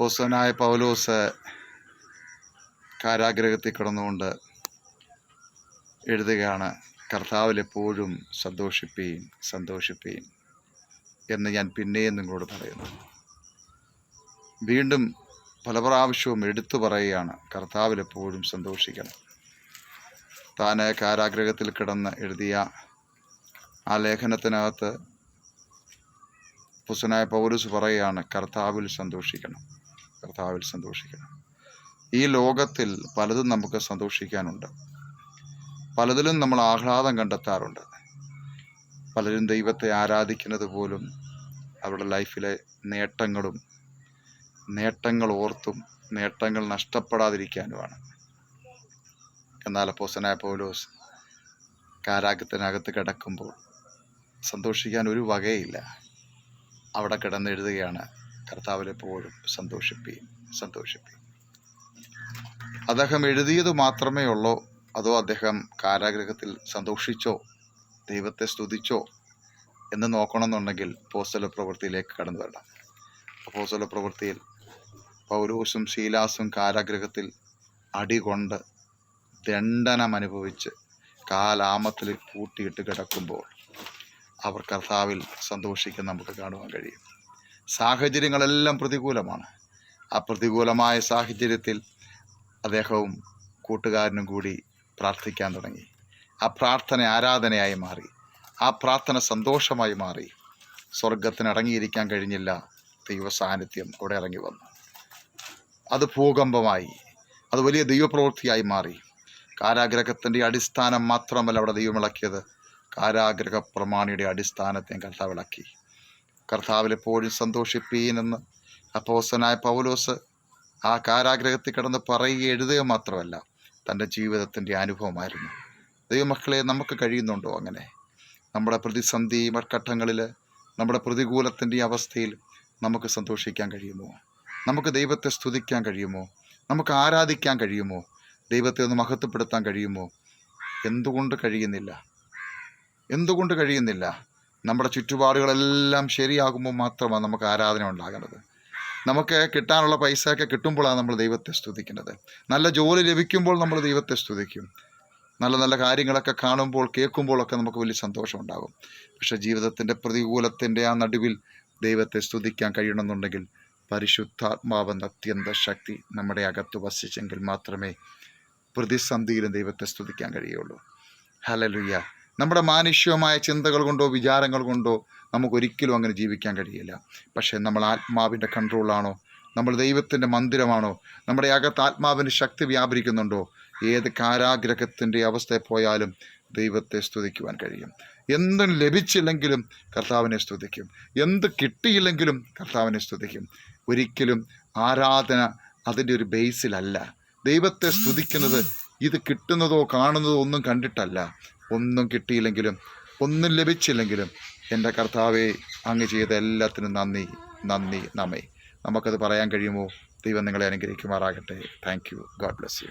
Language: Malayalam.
ഓസനായ പൗലോസ് കാരാഗ്രഹത്തിൽ കിടന്നുകൊണ്ട് എഴുതുകയാണ് കർത്താവിൽ എപ്പോഴും സന്തോഷിപ്പീൻ സന്തോഷിപ്പീൻ എന്ന് ഞാൻ പിന്നെയും നിങ്ങളോട് പറയുന്നു. വീണ്ടും പല പ്രാവശ്യവും എടുത്തു പറയുകയാണ് കർത്താവിൽ എപ്പോഴും സന്തോഷിക്കണം. താൻ കാരാഗ്രഹത്തിൽ കിടന്ന് എഴുതിയ ആ ലേഖനത്തിനകത്ത് പുസ്തനായ പൗരസ് പറയുകയാണ് കർത്താവിൽ സന്തോഷിക്കണം. കർത്താവിൽ സന്തോഷിക്കണം. ഈ ലോകത്തിൽ പലതും നമുക്ക് സന്തോഷിക്കാനുണ്ട്. പലതിലും നമ്മൾ ആഹ്ലാദം കണ്ടെത്താറുണ്ട്. പലരും ദൈവത്തെ ആരാധിക്കുന്നത് പോലും അവരുടെ ലൈഫിലെ നേട്ടങ്ങളും നേട്ടങ്ങൾ ഓർത്തും നേട്ടങ്ങൾ നഷ്ടപ്പെടാതിരിക്കാനുമാണ് എന്നാൽ അപ്പോസനായ പൗലോസ് കാരാഗ്രത്തിനകത്ത് കിടക്കുമ്പോൾ സന്തോഷിക്കാൻ ഒരു വകയില്ല. അവിടെ കിടന്ന് എഴുതുകയാണ് കർത്താവിലെപ്പോഴും സന്തോഷിപ്പീൻ സന്തോഷിപ്പിയും അദ്ദേഹം എഴുതിയത് മാത്രമേ ഉള്ളൂ. അതോ അദ്ദേഹം കാരാഗ്രഹത്തിൽ സന്തോഷിച്ചോ ദൈവത്തെ സ്തുതിച്ചോ എന്ന് നോക്കണമെന്നുണ്ടെങ്കിൽ പോസ്റ്റല പ്രവൃത്തിയിലേക്ക് കടന്നു വരണം. പോസ്റ്റല പ്രവൃത്തിയിൽ പൗരൂസും ശീലാസും കാരാഗ്രഹത്തിൽ അടികൊണ്ട് ദണ്ഡനം അനുഭവിച്ച് കാലാമത്തിൽ പൂട്ടിയിട്ട് കിടക്കുമ്പോൾ അവർ കർത്താവിൽ സന്തോഷിക്കാൻ നമുക്ക് കാണുവാൻ കഴിയും. സാഹചര്യങ്ങളെല്ലാം പ്രതികൂലമാണ്. ആ പ്രതികൂലമായ സാഹചര്യത്തിൽ അദ്ദേഹവും കൂട്ടുകാരനും കൂടി പ്രാർത്ഥിക്കാൻ തുടങ്ങി. ആ പ്രാർത്ഥന ആരാധനയായി മാറി. ആ പ്രാർത്ഥന സന്തോഷമായി മാറി. സ്വർഗത്തിന് അടങ്ങിയിരിക്കാൻ കഴിഞ്ഞില്ല. ദൈവ സാന്നിധ്യം അവിടെ ഇറങ്ങി വന്നു. അത് ഭൂകമ്പമായി. അത് വലിയ ദൈവപ്രവൃത്തിയായി മാറി. കാരാഗ്രഹത്തിന്റെ അടിസ്ഥാനം മാത്രമല്ല അവിടെ ദൈവം ഇളക്കിയത്. കാരാഗ്രഹ പ്രമാണിയുടെ അടിസ്ഥാനത്തെയും കർത്താവ് ഇളക്കി. കർത്താവിൽ എപ്പോഴും സന്തോഷിപ്പീനെന്ന് അപ്പോസനായ പൗലോസ് ആ കാരാഗ്രഹത്തിൽ കിടന്ന് പറയുക എഴുതുക മാത്രമല്ല തന്റെ ജീവിതത്തിന്റെ അനുഭവമായിരുന്നു. ദൈവമക്കളെ നമുക്ക് കഴിയുന്നുണ്ടോ അങ്ങനെ? നമ്മുടെ പ്രതിസന്ധി ഘട്ടങ്ങളിൽ നമ്മുടെ പ്രതികൂലത്തിന്റെ അവസ്ഥയിൽ നമുക്ക് സന്തോഷിക്കാൻ കഴിയുമോ? നമുക്ക് ദൈവത്തെ സ്തുതിക്കാൻ കഴിയുമോ? നമുക്ക് ആരാധിക്കാൻ കഴിയുമോ? ദൈവത്തെ ഒന്ന് മഹത്വപ്പെടുത്താൻ കഴിയുമോ? എന്തുകൊണ്ട് കഴിയുന്നില്ല? എന്തുകൊണ്ട് കഴിയുന്നില്ല? നമ്മുടെ ചുറ്റുപാടുകളെല്ലാം ശരിയാകുമ്പോൾ മാത്രമാണ് നമുക്ക് ആരാധന ഉണ്ടാകുന്നത് നമുക്ക് കിട്ടാനുള്ള പൈസയൊക്കെ കിട്ടുമ്പോഴാണ് നമ്മൾ ദൈവത്തെ സ്തുതിക്കുന്നത് നല്ല ജോലി ലഭിക്കുമ്പോൾ നമ്മൾ ദൈവത്തെ സ്തുതിക്കും. നല്ല നല്ല കാര്യങ്ങളൊക്കെ കാണുമ്പോൾ കേൾക്കുമ്പോഴൊക്കെ നമുക്ക് വലിയ സന്തോഷം ഉണ്ടാകും. പക്ഷേ ജീവിതത്തിന്റെ പ്രതികൂലത്തിന്റെ ആ നടുവിൽ ദൈവത്തെ സ്തുതിക്കാൻ കഴിയണമെന്നുണ്ടെങ്കിൽ പരിശുദ്ധാത്മാവെന്ന അത്യന്ത ശക്തി നമ്മുടെ അകത്ത് വസിച്ചെങ്കിൽ മാത്രമേ പ്രതിസന്ധിയിലും ദൈവത്തെ സ്തുതിക്കാൻ കഴിയുള്ളൂ ഹലലുയ്യ നമ്മുടെ മാനുഷികമായ ചിന്തകൾ കൊണ്ടോ വിചാരങ്ങൾ കൊണ്ടോ നമുക്കൊരിക്കലും അങ്ങനെ ജീവിക്കാൻ കഴിയില്ല. പക്ഷേ നമ്മൾ ആത്മാവിന്റെ കൺട്രോളാണോ? നമ്മൾ ദൈവത്തിന്റെ മന്ദിരമാണോ? നമ്മുടെ അകത്ത് ആത്മാവിന്റെ ശക്തി വ്യാപരിക്കുന്നുണ്ടോ? ഏത് കാരാഗ്രഹത്തിന്റെ അവസ്ഥയിൽ പോയാലും ദൈവത്തെ സ്തുതിക്കുവാൻ കഴിയും. എന്തും ലഭിച്ചില്ലെങ്കിലും കർത്താവിനെ സ്തുതിക്കും. എന്ത് കിട്ടിയില്ലെങ്കിലും കർത്താവിനെ സ്തുതിക്കും. ഒരിക്കലും ആരാധന അതിന്റെ ഒരു ബേസിലല്ല. ദൈവത്തെ സ്തുതിക്കുന്നത് ഇത് കിട്ടുന്നതോ കാണുന്നതോ ഒന്നും കണ്ടിട്ടല്ല. ഒന്നും കിട്ടിയില്ലെങ്കിലും ഒന്നും ലഭിച്ചില്ലെങ്കിലും എന്റെ കർത്താവെ അങ്ങ് ചെയ്ത എല്ലാത്തിനും നന്ദി നന്ദി നമേ. നമുക്കത് പറയാൻ കഴിയുമോ? ദൈവം നിങ്ങളെ അനുഗ്രഹിക്കുമാറാകട്ടെ. Thank you God bless you